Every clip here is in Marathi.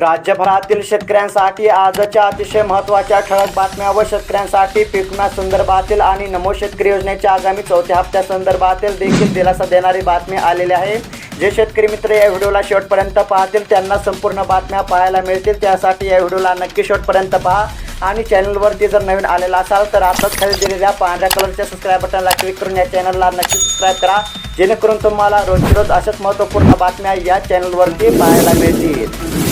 राज्यभरातील शेतकऱ्यांसाठी आजच्या अतिशय महत्त्वाच्या ठळक बातम्या व शेतकऱ्यांसाठी पीक विमा संदर्भातील आणि नमो शेतकरी योजनेच्या आगामी चौथ्या हप्त्या संदर्भातील देखील दिलासा देणारी बातमी आलेली आहे. जे शेतकरी मित्र या व्हिडिओला शेवटपर्यंत पाहतील त्यांना संपूर्ण बातम्या पाहायला मिळतील. त्यासाठी या व्हिडिओला नक्की शेवटपर्यंत पहा. आणि चॅनलवरती जर नवीन आलेला असाल तर आताच खाली दिलेल्या पांढऱ्या कलरच्या सबस्क्राईब बटनला क्लिक करून या चॅनलला नक्की सबस्क्राईब करा. जेणेकरून तुम्हाला रोजची रोज अशाच महत्त्वपूर्ण बातम्या या चॅनलवरती पाहायला मिळतील.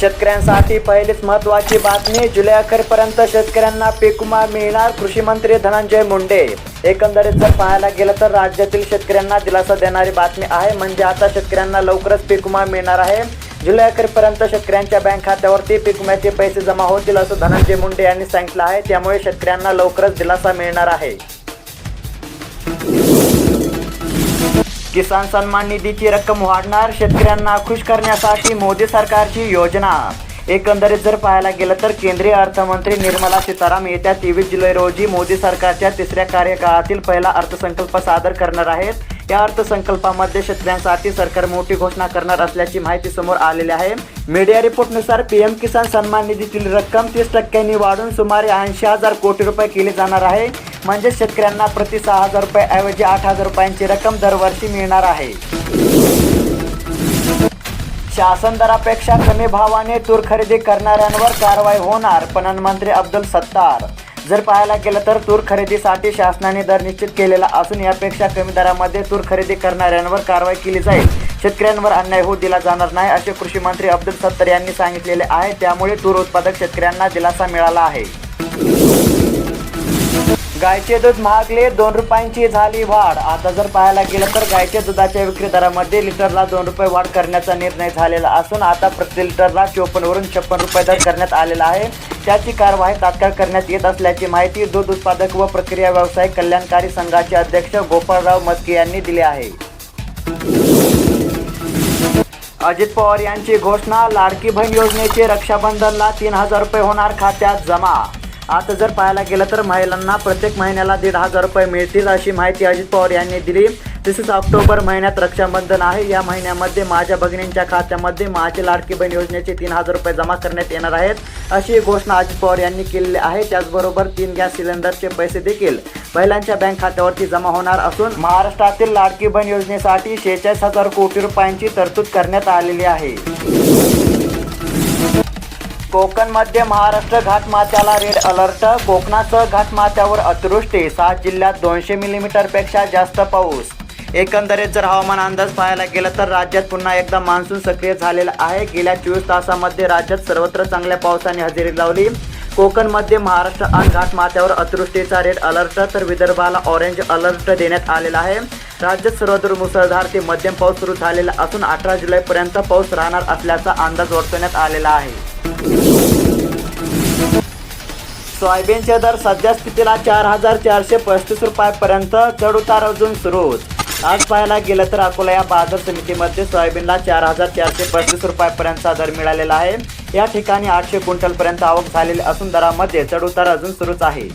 शेतकऱ्यांसाठी पहिलीच महत्त्वाची बातमी जुलै अखेरपर्यंत शेतकऱ्यांना पीक विमा मिळणार कृषी मंत्री धनंजय मुंडे. एकंदरीत जर पाहायला गेलं तर राज्यातील शेतकऱ्यांना दिलासा देणारी बातमी आहे म्हणजे आता शेतकऱ्यांना लवकरच पीक विमा मिळणार आहे. जुलै अखेरपर्यंत शेतकऱ्यांच्या बँक खात्यावरती पीक विम्याचे पैसे जमा होतील असं धनंजय मुंडे यांनी सांगितलं आहे त्यामुळे शेतकऱ्यांना लवकरच दिलासा मिळणार आहे. किसान सन्मान निधीची रक्कम वाढणार शेतकऱ्यांना खुश करण्यासाठी मोदी सरकारची योजना. एकंदरीत जर पाहायला गेलं तर केंद्रीय अर्थमंत्री निर्मला सीताराम येत्या तेवीस जुलै रोजी मोदी सरकारच्या तिसऱ्या कार्यकाळातील पहिला अर्थसंकल्प सादर करणार आहेत. या अर्थसंकल्पामध्ये शेतकऱ्यांसाठी सरकार मोठी घोषणा करणार असल्याची माहिती समोर आलेली आहे. मीडिया रिपोर्टनुसार पीएम किसान सन्मान निधीतील रक्कम तीस टक्क्यांनी वाढून सुमारे ऐंशी हजार कोटी रुपये केली जाणार आहे. म्हणजे शेतकऱ्यांना प्रति सहा हजार रुपयाऐवजी आठ हजार रुपयांची रक्कम दरवर्षी मिळणार आहे. शासन दरापेक्षा कमी भावाने तूर खरेदी करणाऱ्यांवर कारवाई होणार पणन मंत्री अब्दुल सत्तार जर पाहायला गेलं तर तूर खरेदीसाठी शासनाने दर निश्चित केलेला असून यापेक्षा कमी दरामध्ये तूर खरेदी करणाऱ्यांवर कारवाई केली जाईल. शेतकऱ्यांवर अन्याय होऊ दिला जाणार नाही असे कृषी मंत्री अब्दुल सत्तर यांनी सांगितलेले आहे. त्यामुळे तूर उत्पादक शेतकऱ्यांना दिलासा मिळाला आहे. गायचे दूध महागले दोन रुपयांची झाली वाढ. आता जर पाहायला गेलं तर गायच्या दुधाच्या विक्री दरामध्ये लिटरला दोन रुपये वाढ करण्याचा निर्णय झालेला असून आता प्रति लिटरला चोपन्नवरून छप्पन रुपये दर करण्यात आलेला आहे. त्याची कारवाई तात्काळ करण्यात येत असल्याची माहिती दूध उत्पादक व प्रक्रिया व्यवसाय कल्याणकारी संघाचे अध्यक्ष गोपाळराव मस्के यांनी दिली आहे. अजित पवार यांची घोषणा लाडकी बहीण योजनेचे रक्षाबंधनला तीन हजार रुपये होणार खात्यात जमा आता जर पाहायला गेलं तर महिलांना प्रत्येक महिन्याला दीड हजार रुपये मिळतील अशी माहिती अजित पवार यांनी दिली. तसेच ऑक्टोबर महिन्यात रक्षाबंधन आहे. या महिन्यामध्ये माझ्या भगिनींच्या खात्यामध्ये माझे लाडकी बहीण योजनेचे तीन हजार रुपये जमा करण्यात येणार आहेत. अशी घोषणा अजित पवार यांनी केलेली आहे. त्याचबरोबर तीन गॅस सिलेंडरचे पैसे देखील महिलांच्या बँक खात्यावरती जमा होणार असून महाराष्ट्रातील लाडकी बहीण योजनेसाठी शेहेचाळीस हजार कोटी रुपयांची तरतूद करण्यात आलेली आहे. कोकण मध्य महाराष्ट्र घाटमाथ्याला रेड अलर्ट. कोकणासह घाटमाथ्यावर अतिवृष्टी. सात जिल्ह्यात दोनशे मिलीमीटरपेक्षा जास्त पाऊस. एकंदरीत जर हवामान अंदाज पाहायला गेला तर राज्यात पुन्हा एकदा मान्सून सक्रिय झालेला आहे. गेल्या चोवीस तासामध्ये राज्यात सर्वत्र चांगल्या पावसाने हजेरी लावली. कोकण मध्य महाराष्ट्र आणि घाटमाथ्यावर अतिवृष्टीचा रेड अलर्ट तर विदर्भाला ऑरेंज अलर्ट देण्यात आलेला आहे. राज्यात सर्वत्र मुसळधार ते मध्यम पाऊस सुरू झालेला असून अठरा जुलैपर्यंत पाऊस राहणार असल्याचा अंदाज वर्तवण्यात आलेला आहे. सोयाबीनचे दर सध्या स्थितीला चार हजार चारशे पस्तीस रुपयापर्यंत चढउतार अजून सुरूच आज पाहायला गेलं तर अकोला या बाजार समितीमध्ये सोयाबीनला चार हजार चारशे पस्तीस रुपयापर्यंतचा दर मिळालेला आहे. या ठिकाणी आठशे क्विंटलपर्यंत आवक झालेली असून दरामध्ये चढउतार अजून सुरूच आहे.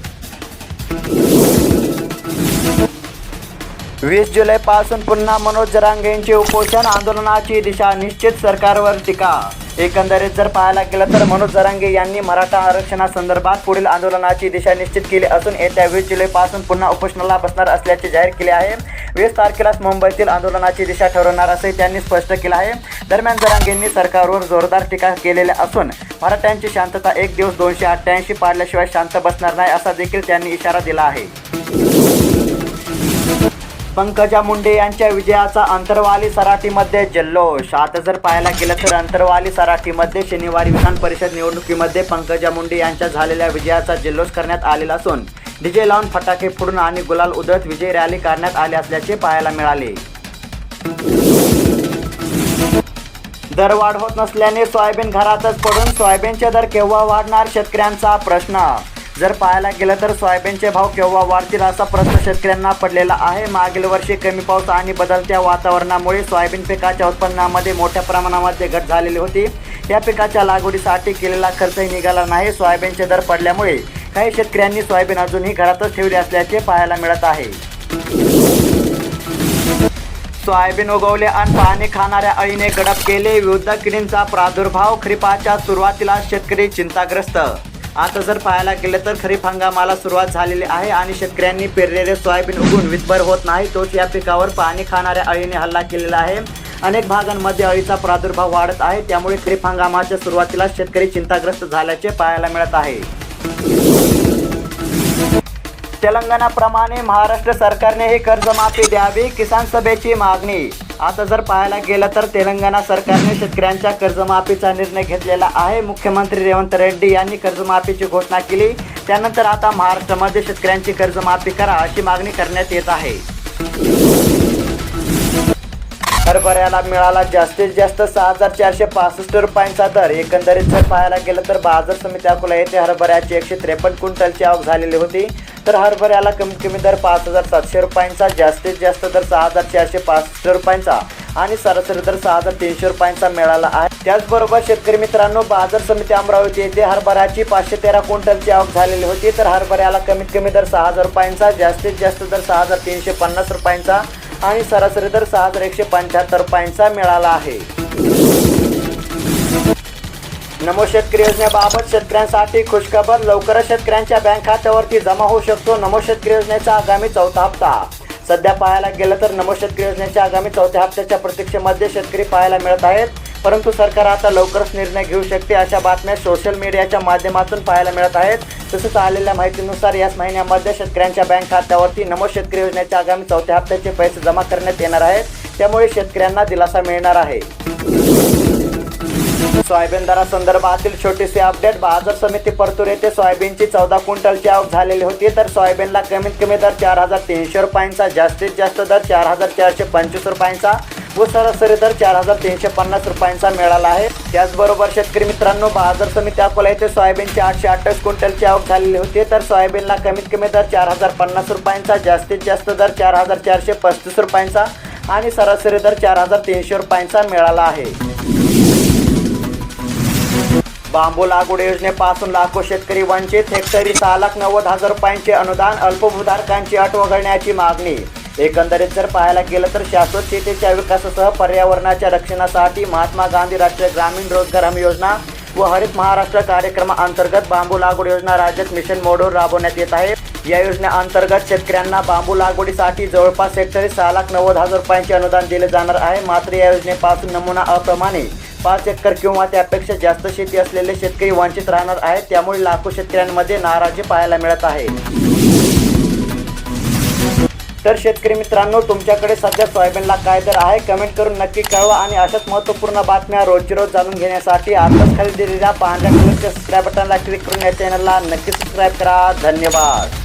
वीस जुलैपासून पुन्हा मनोज जरांगेंचे उपोषण आंदोलनाची दिशा निश्चित सरकारवर टीका एकंदरीत जर पाहायला गेलं तर मनोज जरांगे यांनी मराठा आरक्षणासंदर्भात पुढील आंदोलनाची दिशा निश्चित केली असून येत्या वीस जुलैपासून पुन्हा उपोषणाला बसणार असल्याचे जाहीर केले आहे. वीस तारखेलाच मुंबईतील आंदोलनाची दिशा ठरवणार असे त्यांनी स्पष्ट केलं आहे. दरम्यान जरांगेंनी सरकारवर जोरदार टीका केलेल्या असून मराठ्यांची शांतता एक दिवस दोनशे अठ्ठ्याऐंशी पाडल्याशिवाय शांत बसणार नाही असा देखील त्यांनी इशारा दिला आहे. पंकजा मुंडे यांच्या विजयाचा अंतरवाली सराटीमध्ये जल्लोष. आता जर पाहायला गेलं तर अंतरवाली सराटीमध्ये शनिवारी विधान परिषद निवडणुकीमध्ये पंकजा मुंडे यांच्या झालेल्या विजयाचा जल्लोष करण्यात आलेला असून डीजे लावून फटाके फोडून आणि गुलाल उधळत विजय रॅली करण्यात आली असल्याचे पाहायला मिळाले. दरवाढ होत नसल्याने सोयाबीन घरातच पडून सोयाबीनचे दर केव्हा वाढणार शेतकऱ्यांचा प्रश्न? जर पाहायला गेलं तर सोयाबीनचे भाव केव्हा वाढतील असा प्रश्न शेतकऱ्यांना पडलेला आहे. मागील वर्षी कमी पाऊस आणि बदलत्या वातावरणामुळे सोयाबीन पिकाच्या उत्पन्नामध्ये मोठ्या प्रमाणामध्ये घट झालेली होती. या पिकाच्या लागवडीसाठी केलेला खर्चही निघाला नाही. सोयाबीनचे दर पडल्यामुळे काही शेतकऱ्यांनी सोयाबीन अजूनही घरातच ठेवली असल्याचे पाहायला मिळत आहे. सोयाबीन उगवले आणि पाणी खाणाऱ्या अळीने गडप केले. विविध किडींचा प्रादुर्भाव खरीपाच्या सुरुवातीला शेतकरी चिंताग्रस्त आता जर पाहायला गेलं तर खरीप हंगामाला सुरुवात झालेली आहे आणि शेतकऱ्यांनी पेरलेले सोयाबीन उगून वितभर होत नाही. तोच या पिकावर पाणी खाणाऱ्या अळीने हल्ला केलेला आहे. अनेक भागांमध्ये अळीचा प्रादुर्भाव वाढत आहे. त्यामुळे खरीप हंगामाच्या सुरुवातीला शेतकरी चिंताग्रस्त झाल्याचे पाहायला मिळत आहे. तेलंगणाप्रमाणे महाराष्ट्र सरकारने ही कर्जमाफी द्यावी किसान सभेची मागणी आता जर पाहायला गेलं तर तेलंगणा सरकारने शेतकऱ्यांच्या कर्जमाफीचा निर्णय घेतलेला आहे. मुख्यमंत्री रेवंत रेड्डी यांनी कर्जमाफीची घोषणा केली. त्यानंतर आता महाराष्ट्रामध्ये शेतकऱ्यांची कर्जमाफी करा अशी मागणी करण्यात येत आहे. हरभऱ्याला मिळाला जास्तीत जास्त सहा हजार चारशे पासष्ट रुपयांचा दर. एकंदरीत जर पाहायला गेलं तर बाजार समिती अकोला येथे हरभऱ्याची एकशे त्रेपन्न क्विंटलची आवक झालेली होती. तर हरभऱ्याला कमीत कमी दर पाच हजार सातशे रुपयांचा जास्तीत जास्त दर सहा हजार चारशे पासष्ट रुपयांचा आणि सरासरी दर सहा हजार तीनशे रुपयांचा मिळाला आहे. त्याचबरोबर शेतकरी मित्रांनो बाजार समिती अमरावती येथे हरभऱ्याची पाचशे तेरा क्विंटलची आवक झालेली होती. तर हरभऱ्याला कमीत कमी दर सहा हजार रुपयांचा जास्तीत जास्त दर सहा हजार तीनशे पन्नास रुपयांचा आणि सरासरी दर सहा हजार एकशे पंच्याहत्तर रुपयांचा मिळाला आहे. नमो शेतकरी योजनेबाबत शेतकऱ्यांसाठी खुशखबर लवकरच शेतकऱ्यांच्या बँक खात्यावरती जमा होऊ शकतो. नमो शेतकरी योजनेचा आगामी चौथा हप्ता. सध्या पाहायला गेलं तर नमो शेतकरी योजनेच्या आगामी चौथ्या हप्त्याच्या प्रतीक्षेमध्ये शेतकरी पाहायला मिळत आहेत. परंतु सरकार आता लवकरच निर्णय घेऊ शकते अशा बातम्या सोशल मीडियाच्या माध्यमातून पाहायला मिळत आहेत. तसंच आलेल्या माहितीनुसार याच महिन्यामध्ये शेतकऱ्यांच्या बँक खात्यावरती नमो शेतकरी योजनेच्या आगामी चौथ्या हप्त्याचे पैसे जमा करण्यात येणार आहेत. त्यामुळे शेतकऱ्यांना दिलासा मिळणार आहे. सोयाबीन दरासंदर्भातील छोटीशी अपडेट बाजार समिती परतूर येथे सोयाबीनची चौदा क्विंटलची आवक झालेली होती तर सोयाबीनला कमीत कमी दर चार हजार तीनशे रुपयांचा जास्तीत जास्त दर चार हजार चारशे पंचवीस रुपयांचा. व सरासरी दर चार हजार तीनशे पन्नास रुपयांचा मिळाला आहे. त्याचबरोबर शेतकरी मित्रांनो बाजार समिती अकोला येथे सोयाबीनचे आठशे अठ्ठावीस क्विंटलची आवक झालेली होती. तर सोयाबीनला कमीत कमी दर चार हजार पन्नास रुपयांचा जास्तीत जास्त दर चार हजार चारशे पस्तीस रुपयांचा आणि सरासरी दर चार हजार तीनशे रुपयांचा मिळाला आहे. बांबू लागवड योजनेपासून लाखो शेतकरी वंचित. हेक्टरी सहा लाख नव्वद हजार रुपयांचे अनुदान अल्पभूधारकांची अट वगळण्याची मागणी. एकंदरीत जर पाहायला गेलं तर शाश्वत शेतीच्या विकासासह पर्यावरणाच्या रक्षणासाठी महात्मा गांधी राष्ट्रीय ग्रामीण रोजगार हमी योजना व हरित महाराष्ट्र कार्यक्रमाअंतर्गत बांबू लागवड योजना राज्यात मिशन मोडवर राबवण्यात येत आहे. या योजनेअंतर्गत शेतकऱ्यांना बांबू लागवडीसाठी जवळपास हेक्टरी सहा लाख नव्वद हजार रुपयांचे अनुदान दिले जाणार आहे. मात्र या योजनेपासून नमुना अप्रमाणे पाच एकर किंवा त्यापेक्षा जास्त शेती असलेले शेतकरी वंचित राहणार आहेत. त्यामुळे लाखो शेतकऱ्यांमध्ये नाराजी पाहायला मिळत आहे. तर शेतकरी मित्रांनो तुमच्याकडे सध्या सोयाबीनला काय दर आहे? कमेंट करून नक्की कळवा आणि अशाच महत्त्वपूर्ण बातम्या रोजची रोज जाणून घेण्यासाठी आताच खाली दिलेल्या पांढऱ्या कलरच्या सबस्क्राईब बटनला क्लिक करून या चॅनलला नक्की सबस्क्राईब करा. धन्यवाद.